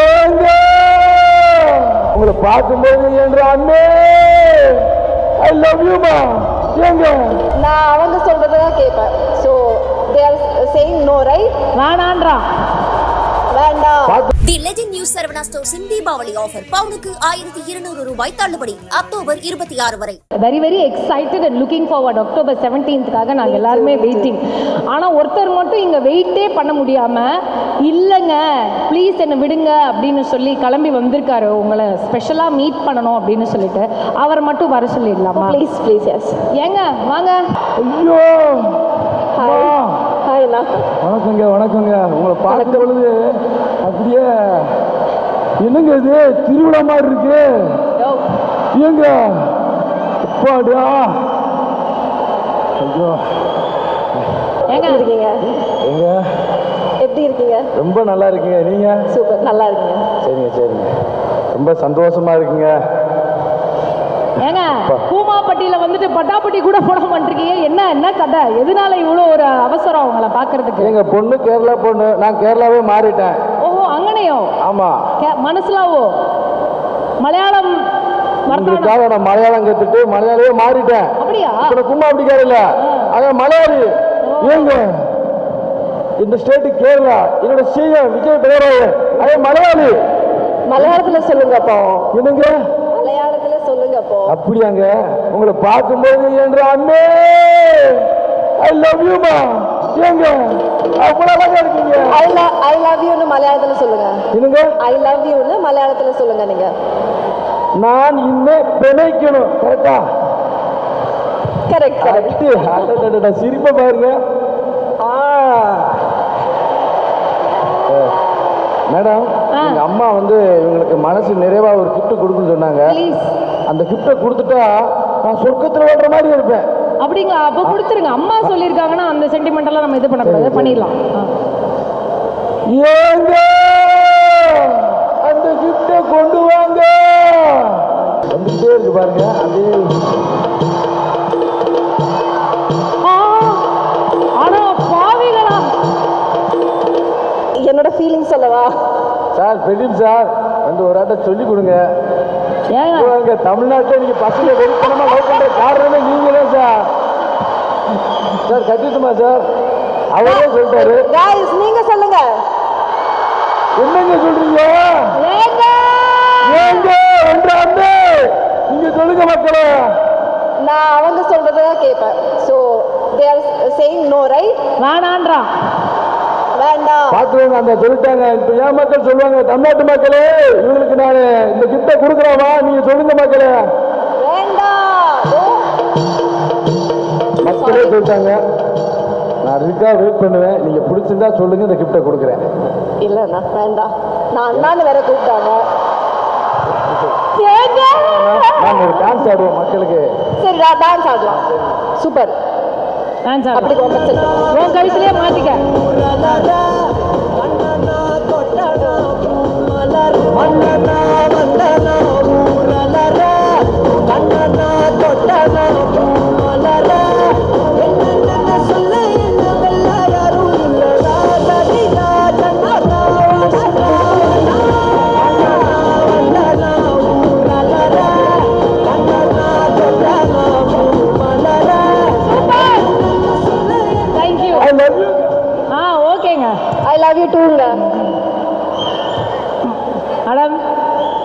ஏங்க உங்களை பார்க்கும்போது என்ற அண்ணே ஐ லவ் யூ மா ஏங்க? நான் அவங்க சொல்றதை தான் கேட்பேன் so they're saying no right வேணான்றான் வேண்டாம் தி லெஜெண்ட் நியூஸ் சரவணா ஸ்டோர்ஸின் தீபாவளி ஆஃபர். பவுனுக்கு ஆயிரத்தி இருநூறு ரூபாய் தள்ளுபடி. அக்டோபர் இருபத்தி ஆறு வரை. Very very excited and looking forward October செவன்டீன்த்துக்காக நாங்கள் எல்லாருமே வெயிட்டிங் ஆனால் ஒருத்தர் மட்டும் இங்கே வெயிட்டே பண்ண முடியாமல் இல்லைங்க ப்ளீஸ் என்னை விடுங்க அப்படின்னு சொல்லி கிளம்பி வந்திருக்காரு. உங்களை ஸ்பெஷலாக மீட் பண்ணணும் அப்படின்னு சொல்லிட்டு. அவர் மட்டும் வர சொல்லிடலாமா? ப்ளீஸ் ப்ளீஸ் எஸ் ஏங்க வாங்க. ஐயோ வணக்கங்க வணக்கங்க. உங்களை பார்த்த பொழுது அப்படியே என்னங்க இது? திருவிழா மாதிரி இருக்கு. ஏங்க? அப்பாடா. ஐயோ. எப்படி இருக்கீங்க? ஏங்க? எப்படி இருக்கீங்க? ரொம்ப நல்லா இருக்கீங்க. நீங்க? சூப்பர். நல்லா இருக்கீங்க. சரிங்க சரிங்க. ரொம்ப சந்தோஷமா இருக்குங்க. ஏங்க பூமாப்பட்டியில் வந்துட்டு பட்டாப்பட்டி கூட போட மாட்டிருக்கீங்க என்ன என்ன கதை? எதனால இவ்வளோ ஒரு அவசரம் அவங்கள பார்க்கறதுக்கு? எங்க பொண்ணு கேரளா பொண்ணு. நான் கேரளாவே மாறிட்டேன். ஓஹோ அங்கனையோ? ஆமா. மனசுலாவோ? மலையாளம் உங்களுக்காக நான் மலையாளம் கத்துட்டு மலையாளியே மாறிட்டேன். அப்படியா? கும்மா அப்படி இல்ல அதான் மலையாளி. ஏங்க? இந்த ஸ்டேட்டு கேரளா. என்னோட சிஎம் விஜய் பேராயன் அதே மலையாளி. மலையாளத்துல சொல்லுங்க அப்போ என்னங்க? அப்போ? அப்படியாங்க. உங்களை பார்க்கும்போது என்ற அண்ணே ஐ லவ் ஏங்க அவ்வளவு அழகா இருக்கீங்க. ஐ லவ் ஐ லவ் யூன்னு மலையாளத்துல சொல்லுங்க. என்னங்க? ஐ லவ் யூன்னு மலையாளத்துல சொல்லுங்க நீங்க. நான் இன்னும் பிணைக்கணும். கரெக்டா கரெக்ட் கரெக்ட் சிரிப்பை பாருங்க. மேடம் ஆ. எங்க அம்மா வந்து இவங்களுக்கு மனசு நிறைவா ஒரு gift கொடுக்குன்னு சொன்னாங்க. அந்த கிஃப்டை கொடுத்துட்டா நான் சொர்க்கத்துல வாழ்ற மாதிரி இருப்பேன். அப்படிங்களா? அப்போ கொடுத்துருங்க. அம்மா சொல்லியிருக்காங்கன்னா அந்த சென்டிமெண்டெல்லாம் நம்ம இது பண்ணக்கூடாது. பண்ணிடலாம். ஏங்க! அந்த கிஃப்டை கொண்டு வாங்க! வந்துட்டே இருக்கு பாருங்க. அப்படியே சொல்லவா? சார் பிரதீப் சார் வந்து ஒரு ஆட்ட சொல்லி கொடுங்க. ஏங்க? தமிழ்நாட்டில் நீங்க பசங்க வெறித்தனமா லவ் பண்ற காரணமே நீங்க தான் சார். சார் கட்டிட்டுமா சார் அவரே சொல்லிட்டாரு. காய்ஸ் நீங்க சொல்லுங்க. என்னங்க சொல்றீங்க? ஏங்க? ஏங்க என்றாண்டு நீங்க சொல்லுங்க மக்களே. நான் அவங்க சொல்றதை தான் கேட்பேன். So they're saying no right வேணான்றான். வேண்டாம். பார்த்துருங்க அந்த சொல்லிட்டாங்க. இப்ப ஏன் மக்கள் சொல்லுவாங்க தமிழ்நாட்டு மக்களே இவங்களுக்கு நான் இந்த கிஃப்டை கொடுக்குறவா நீங்க சொல்லுங்க மக்களே. மக்களே சொல்லிட்டாங்க. நான் அதுக்காக வெயிட் பண்ணுவேன். நீங்க பிடிச்சிருந்தா சொல்லுங்க இந்த கிஃப்டை கொடுக்குறேன். இல்லைண்ணா வேண்டாம். நான் அண்ணான்னு வேற கூப்பிட்டாங்க. நான் ஒரு டான்ஸ் ஆடுவோம் மக்களுக்கு. சரி நான் டான்ஸ் ஆடலாம். சூப்பர். நான் சார் அப்படி கொண்டு உன் கழுத்துலயே மாட்டிக்க.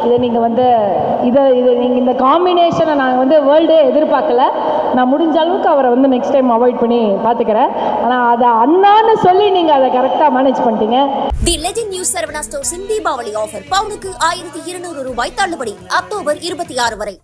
இல்லை நீங்கள் வந்து இதை இது நீங்கள் இந்த காம்பினேஷனை நாங்கள் வந்து வேர்ல்டே எதிர்பார்க்கல. நான் முடிஞ்ச அளவுக்கு அவரை வந்து நெக்ஸ்ட் டைம் அவாய்ட் பண்ணி பார்த்துக்கிறேன். ஆனால் அதை அண்ணான்னு சொல்லி நீங்கள் அதை கரெக்டாக மேனேஜ் பண்ணிட்டீங்க. தி லெஜெண்ட் நியூஸ் சரவணா ஸ்டோர்ஸின் தீபாவளி ஆஃபர் பவுனுக்கு ஆயிரத்தி இருநூறு ரூபாய் தள்ளுபடி. அக்டோபர் இருபத்தி ஆறு வரை.